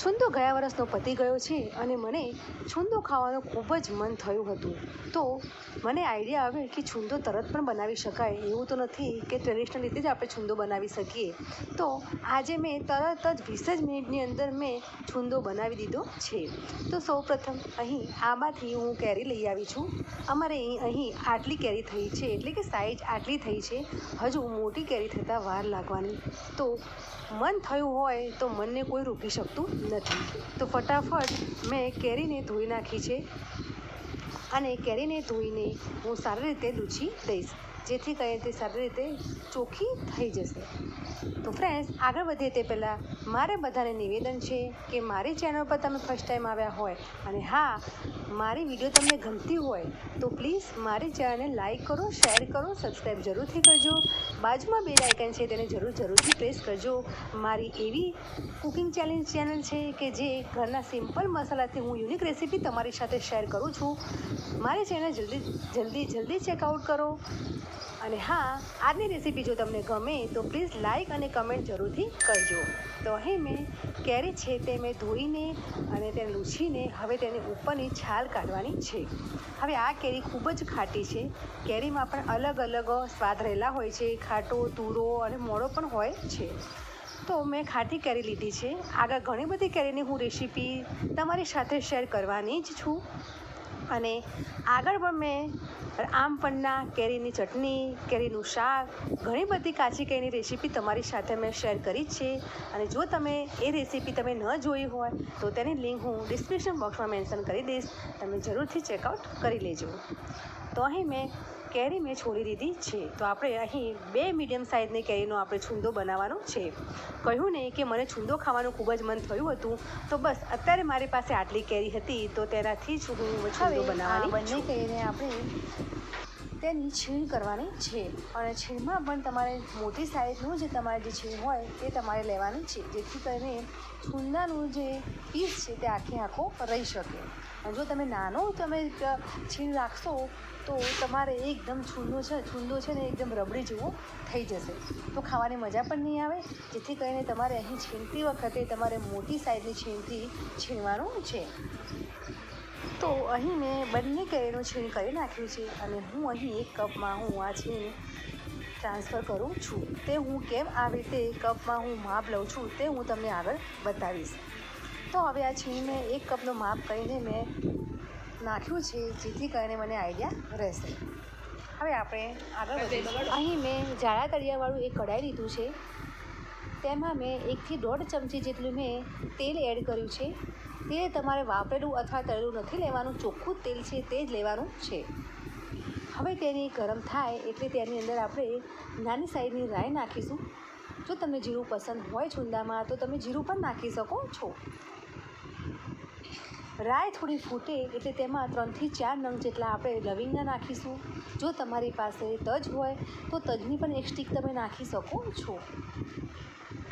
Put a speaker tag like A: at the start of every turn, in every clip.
A: છુંદો ગયા વર્ષનો પતી ગયો છે અને મને છુંદો ખાવાનું ખૂબ જ મન થયું હતું. તો મને આઈડિયા આવ્યો કે છુંદો તરત પણ બનાવી શકાય. એવું તો નથી કે ટ્રેડિશનલ રીતે જ આપણે છુંદો બનાવી શકીએ. તો આજે મેં તરત જ વીસ જ મિનિટની અંદર મેં છુંદો બનાવી દીધો છે. તો સૌપ્રથમ અહીં આમાંથી હું કેરી લઈ આવી છું. અમારે અહીં અહીં આટલી કેરી થઈ છે, એટલે કે સાઈઝ આટલી થઈ છે. હજુ મોટી કેરી થતાં વાર લાગવાની. તો મન થયું હોય તો મનને કોઈ રોકી શકતું નથી. તો ફટાફટ મેં કેરીને ધોઈ નાખી છે. અને કેરીને ધોઈને હું સારી રીતે લૂછી દઈશ. જેથી કરીને તે સારી રીતે ચોખ્ખી થઈ જશે. તો ફ્રેન્ડ્સ આગળ વધીએ તે પહેલાં મારે બધાને નિવેદન છે કે મારી ચેનલ પર તમે ફર્સ્ટ ટાઈમ આવ્યા હોય અને હા, મારી વીડિયો તમને ગમતી હોય, તો પ્લીઝ મારી ચેનલને લાઈક કરો શેર કરો સબસ્ક્રાઈબ જરૂરથી કરજો. બાજુમાં બે લાઇકન છે તેને જરૂર, જરૂરથી પ્રેસ કરજો. મારી એવી કુકિંગ ચેલેન્જ ચેનલ છે કે જે ઘરના સિમ્પલ મસાલાથી હું યુનિક રેસીપી તમારી સાથે શેર કરું છું. મારી ચેનલ જલ્દી જલ્દી જલ્દી ચેકઆઉટ કરો. અને હા, આજની રેસીપી જો તમને ગમે તો પ્લીઝ લાઈક અને કમેન્ટ જરૂરથી કરજો. તો અહીં મેં કેરી છે તે મેં ધોઈને અને તેને લૂછીને હવે તેની ઉપરની છાલ કાઢવાની છે. હવે આ કેરી ખૂબ જ ખાટી છે. કેરીમાં પણ અલગ અલગ સ્વાદ રહેલા હોય છે. ખાટો, તુરો અને મોળો પણ હોય છે. તો મેં ખાટી કેરી લીધી છે. આગળ ઘણી બધી કેરીની હું રેસીપી તમારી સાથે શેર કરવાની જ છું. અને આગળ પણ મેં આમ પન્ના, કેરીની ચટણી, કેરીનું શાક, ઘણી બધી કાચી કેરીની રેસીપી તમારી સાથે મેં શેર કરી છે. અને જો તમે એ રેસીપી તમે ન જોઈ હોય, તો તેની લિંક હું ડિસ્ક્રિપ્શન બોક્સમાં મેન્શન કરી દઈશ. તમે જરૂરથી ચેકઆઉટ કરી લેજો. તો અહીં મેં કેરી મેં છોડી દીધી છે. તો આપણે અહીં બે મીડિયમ સાઇઝની કેરીનો આપણે છૂંદો બનાવવાનો છે. કહ્યું ને કે મને છૂંદો ખાવાનું ખૂબ જ મન થયું હતું. તો બસ અત્યારે મારી પાસે આટલી કેરી હતી તો તેનાથી જ હું છૂંદો બનાવવાની બંને કેરીને આપણે તેની છીણ કરવાની છે. અને છીણમાં પણ તમારે મોટી સાઇઝનું જે તમારે જે છીણ હોય તે તમારે લેવાની છે, જેથી કરીને છુંદાનું જે પીસ છે તે આખે આખો રહી શકે. અને જો તમે નાનો તમે છીણ રાખશો, તો તમારે એકદમ છૂંદો છે છૂંદો છે ને એકદમ રબડી જેવો થઈ જશે. તો ખાવાની મજા પણ નહીં આવે, જેથી કરીને તમારે અહીં છીણતી વખતે તમારે મોટી સાઇઝની છીણથી છીણવાનું છે. તો અહીં મેં બંને કેરીનું છીણ કરી નાખ્યું છે અને હું અહીં એક કપમાં હું આ છીણ ટ્રાન્સફર કરું છું. તે હું કેમ આવી રીતે કપમાં હું માપ લઉં છું તે હું તમને આગળ બતાવીશ. તો હવે આ છીણ મેં એક કપનો માપ કરીને મેં નાખ્યું છે, જેથી કરીને મને આઈડિયા રહેશે. હવે આપણે આગળ અહીં મેં જાડા તળિયાવાળું એક કઢાઈ લીધું છે. તેમાં મેં એકથી દોઢ ચમચી જેટલું મેં તેલ એડ કર્યું છે. તેલ તમારે વાપરેલું અથવા તળેલું નથી લેવાનું. ચોખ્ખું તેલ છે તે જ લેવાનું છે. હવે તેની ગરમ થાય એટલે તેની અંદર આપણે નાની સાઈઝની રાઈ નાખીશું. જો તમને જીરું પસંદ હોય છુંદામાં, તો તમે જીરું પણ નાખી શકો છો. રાઈ થોડી ફૂટે એટલે તેમાં ત્રણથી ચાર નંગ જેટલા આપણે લવિંગના નાખીશું. જો તમારી પાસે તજ હોય, તો તજની પણ એક સ્ટીક તમે નાખી શકો છો.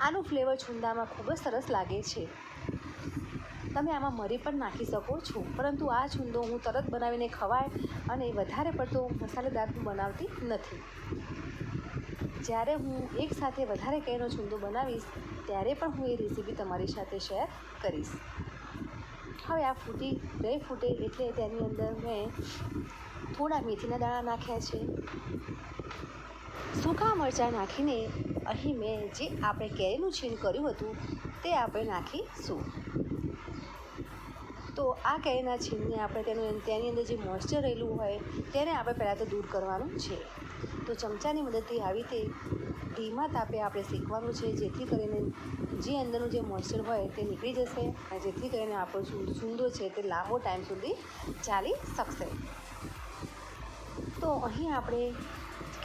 A: આનું ફ્લેવર છુંદામાં ખૂબ જ સરસ લાગે છે. તમે આમાં મરી પણ નાખી શકો છો. પરંતુ આ છુંદો હું તરત બનાવીને ખવાય અને વધારે પડતો મસાલેદાર હું બનાવતી નથી. જ્યારે હું એકસાથે વધારે કેરીનો છુંદો બનાવીશ, ત્યારે પણ હું એ રેસીપી તમારી સાથે શેર કરીશ. હવે આ ફૂટી રહી ફૂટે એટલે તેની અંદર મેં થોડા મેથીના દાણા નાખ્યા છે. સૂકા મરચાં નાખીને અહીં મેં જે આપણે કેરીનું છીણ કર્યું હતું, તે આપણે નાખીશું. તો આ કેરીના છીણને આપણે તેનું તેની અંદર જે મોઇસ્ચર રહેલું હોય, તેને આપણે પહેલાં તો દૂર કરવાનું છે. તો ચમચાની મદદથી આવી રીતે ધીમા તાપે આપણે શેકવાનું છે, જેથી કરીને જે અંદરનું જે મોઇસ્ચર હોય તે નીકળી જશે અને જેથી કરીને આપણો સૂંદો છે તે લાંબો ટાઈમ સુધી ચાલી શકશે. તો અહીં આપણે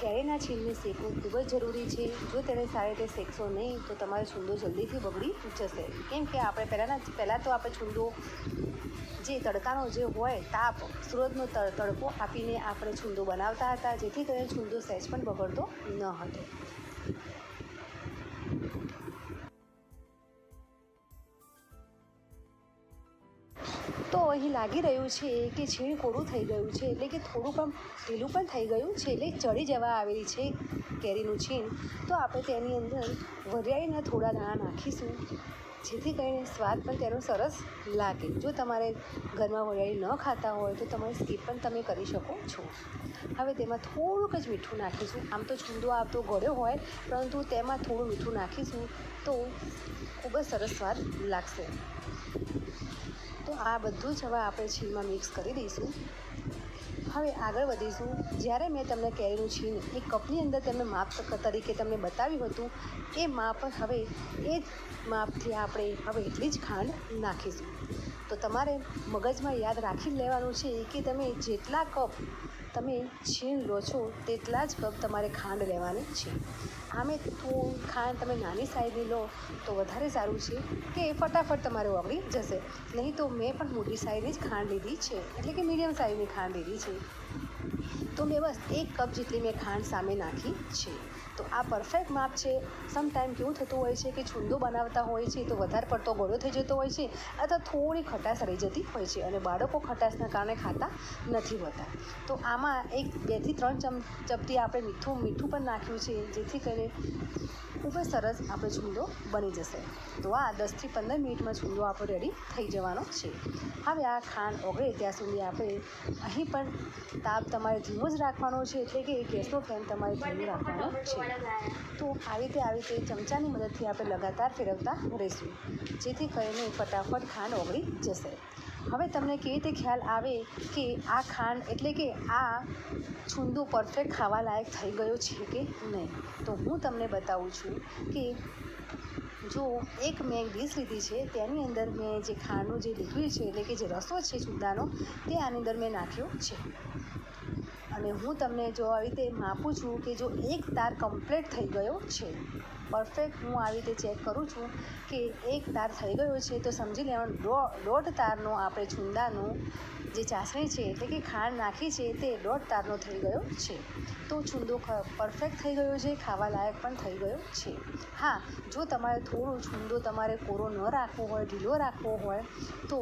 A: કેરીના છીણને શેકવું ખૂબ જ જરૂરી છે? જો તેને સારી રીતે શેકશો નહીં, તો તમારો છૂંદો જલ્દીથી બગડી જશે. કેમ કે આપણે પહેલાંના પહેલાં તો આપણે છૂંદો જે તડકાનો જે હોય, તાપ, સુરતનો તડકો આપીને આપણે છૂંદો બનાવતા હતા, જેથી કરીને છૂંદો સહેજ પણ બગડતો ન હતો. અહીં લાગી રહ્યું છે કે છીણ કોરું થઈ ગયું છે, એટલે કે થોડું પણ ઢીલું પણ થઈ ગયું છે, એટલે ચડી જવા આવેલી છે કેરીનું છીણ. તો આપણે તેની અંદર વરિયાળીના થોડા દાણા નાખીશું, જેથી કરીને સ્વાદ પણ તેનો સરસ લાગે. જો તમારે ઘરમાં વરિયાળી ન ખાતા હોય, તો તમારે સ્કીપ પણ તમે કરી શકો છો. હવે તેમાં થોડુંક જ મીઠું નાખીશું. આમ તો છૂંદો આવતો ગળ્યો હોય, પરંતુ તેમાં થોડું મીઠું નાખીશું તો ખૂબ જ સરસ સ્વાદ લાગશે. તો આ બધું જ હવે આપણે છીણમાં મિક્સ કરી દઈશું. હવે આગળ વધીશું. જ્યારે મેં તમને કેરીનું છીણ એક કપની અંદર તમને માપ તરીકે તમને બતાવ્યું હતું, એ માપ હવે એ જ માપથી આપણે હવે એટલી જ ખાંડ નાખીશું. તો તમારે મગજમાં યાદ રાખી લેવાનું છે કે તમે જેટલા કપ તમે છીણ લો છો તેટલા જ કપ તમારે ખાંડ લેવાની છે. આમે તો ખાંડ તમે નાની સાઈઝની લો તો વધારે સારું છે કે ફટાફટ તમારે ઓગળી જશે. નહીં તો મેં પણ મોટી સાઈઝની જ ખાંડ લીધી છે. એટલે કે મીડિયમ સાઈઝની ખાંડ લીધી છે. તો મેં બસ એક કપ જેટલી મેં ખાંડ સામે નાખી છે. તો આ પરફેક્ટ માપ છે. સમટાઈમ કેવું થતું હોય છે કે છુંદો બનાવતા હોય છે તો વધારે પડતો ગળો થઈ જતો હોય છે અથવા થોડી ખટાશ રહી જતી હોય છે અને બાળકો ખટાશના કારણે ખાતા નથી હોતા. તો આમાં એક બેથી ત્રણ ચમ, ચપટી આપણે મીઠું મીઠું પણ નાખ્યું છે જેથી કરીને ખૂબ જ સરસ આપણો છુંદો બની જશે. તો આ દસથી પંદર મિનિટમાં છુંદો આપણો રેડી થઈ જવાનો છે. હવે આ ખાંડ ઓગળે ત્યાં સુધી આપણે અહીં પણ તાપ તમારે ધીમો જ રાખવાનો છે, એટલે કે ગેસનો ફ્લેમ તમારે ધીમો રાખવાનો છે. તો આવી રીતે આવી રીતે ચમચાની મદદથી આપણે લગાતાર ફેરવતા રહીશું. જેથી કરીને ફટાફટ ખાંડ ઓગળી જશે. હવે તમને કેવી રીતે ખ્યાલ આવે કે આ ખાંડ એટલે કે આ છુંદો પરફેક્ટ ખાવા લાયક થઈ ગયો છે કે નહીં? તો હું તમને બતાવું છું કે જો એક મેં ડીશ લીધી છે, તેની અંદર મેં જે ખાંડનું જે લિક્વિડ છે એટલે કે જે રસો છે છુંદાનો, તે આની અંદર મેં નાખ્યો છે. અને હું તમને જો આવી રીતે માપું છું કે જો એક તાર કમ્પ્લીટ થઈ ગયો છે પરફેક્ટ હું આવી રીતે ચેક કરું છું કે એક તાર થઈ ગયો છે તો સમજી લેવાનું. દોઢ તારનો આપણે છુંદાનું જે ચાસણી છે એટલે કે ખાંડ નાખી છે તે દોઢ તારનો થઈ ગયો છે. તો છુંદો પરફેક્ટ થઈ ગયો છે ખાવા લાયક પણ થઈ ગયો છે. હા, જો તમારે થોડો છુંદો તમારે કોરો ન રાખવો હોય, ઢીલો રાખવો હોય, તો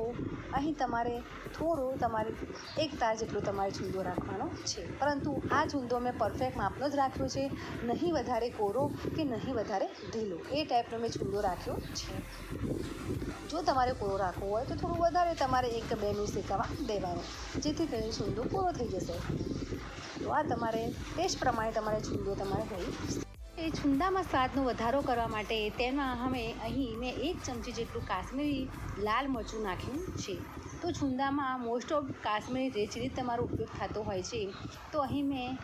A: અહીં તમારે થોડો તમારે એક તાર જેટલો તમારે છુંદો રાખવાનો છે. પરંતુ આ છુંદો મેં પરફેક્ટ માપનો જ રાખ્યો છે. નહીં વધારે કોરો કે નહીં વધારે ઢીલો. એ ટાઈપનો મેં છુંદો રાખ્યો છે. જો તમારે કોરો રાખવો હોય તો થોડું વધારે તમારે એક કે બે મિનિટ શેકાવા દેવાનું. જેથી કરીને છુંદો પૂરો થઈ જશે. તો આ તમારે ટેસ્ટ પ્રમાણે તમારે છુંદો તમારે થઈ એ છુંદામાં સ્વાદનો વધારો કરવા માટે તેમાં અમે અહીં મેં એક ચમચી જેટલું કાશ્મીરી લાલ મરચું નાખ્યું છે. તો છુંદામાં most of Kashmiri red chilli તમારો ઉપયોગ થતો હોય છે. તો અહીં મેં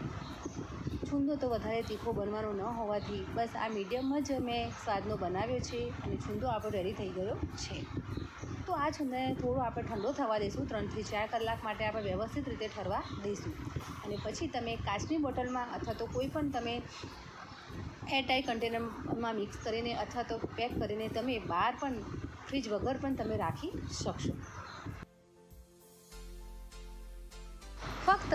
A: છુંદો તો વધારે તીખો બનવાનો ન હોવાથી બસ આ મીડિયમ જ મેં સ્વાદનો બનાવ્યો છે અને છુંદો આપણો રેડી થઈ ગયો છે. તો આ છુંદાને થોડો આપણે ઠંડો થવા દઈશું ત્રણથી ચાર કલાક માટે આપણે વ્યવસ્થિત રીતે ઠરવા દઈશું. અને પછી તમે કાચની બોટલમાં અથવા તો કોઈ પણ તમે એરટાઈ કન્ટેનરમાં મિક્સ કરીને અથવા તો પેક કરીને તમે બહાર પણ ફ્રીજ વગર પણ તમે રાખી શકશો.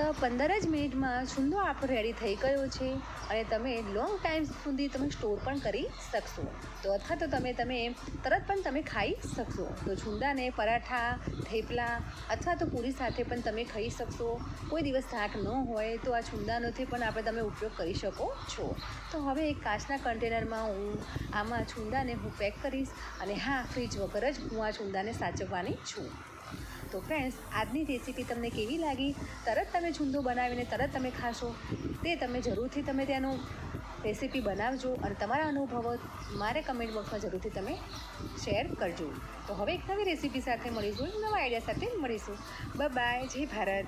A: ફક્ત પંદર જ મિનિટમાં છુંદો આપણો રેડી થઈ ગયો છે અને તમે લોંગ ટાઈમ સુધી તમે સ્ટોર પણ કરી શકશો. તો અથવા તો તમે તમે તરત પણ તમે ખાઈ શકશો. તો છુંદાને પરાઠા, થેપલા અથવા તો પૂરી સાથે પણ તમે ખાઈ શકશો. કોઈ દિવસ શાક ન હોય તો આ છુંદાનોથી પણ આપણે તમે ઉપયોગ કરી શકો છો. તો હવે એક કાચના કન્ટેનરમાં હું આમાં છુંદાને હું પેક કરીશ અને હા ફ્રીજ વગર જ હું આ છુંદાને સાચવવાની છું. તો ફ્રેન્ડ્સ આજની રેસીપી તમને કેવી લાગી? તરત તમે છુંદો બનાવીને તરત તમે ખાશો. તે તમે જરૂરથી તમે તેનું રેસીપી બનાવજો અને તમારા અનુભવો મારે કમેન્ટ બોક્સમાં જરૂરથી તમે શેર કરજો. તો હવે એક નવી રેસીપી સાથે મળીશું, નવા આઈડિયા સાથે મળીશું. બાય જય ભારત.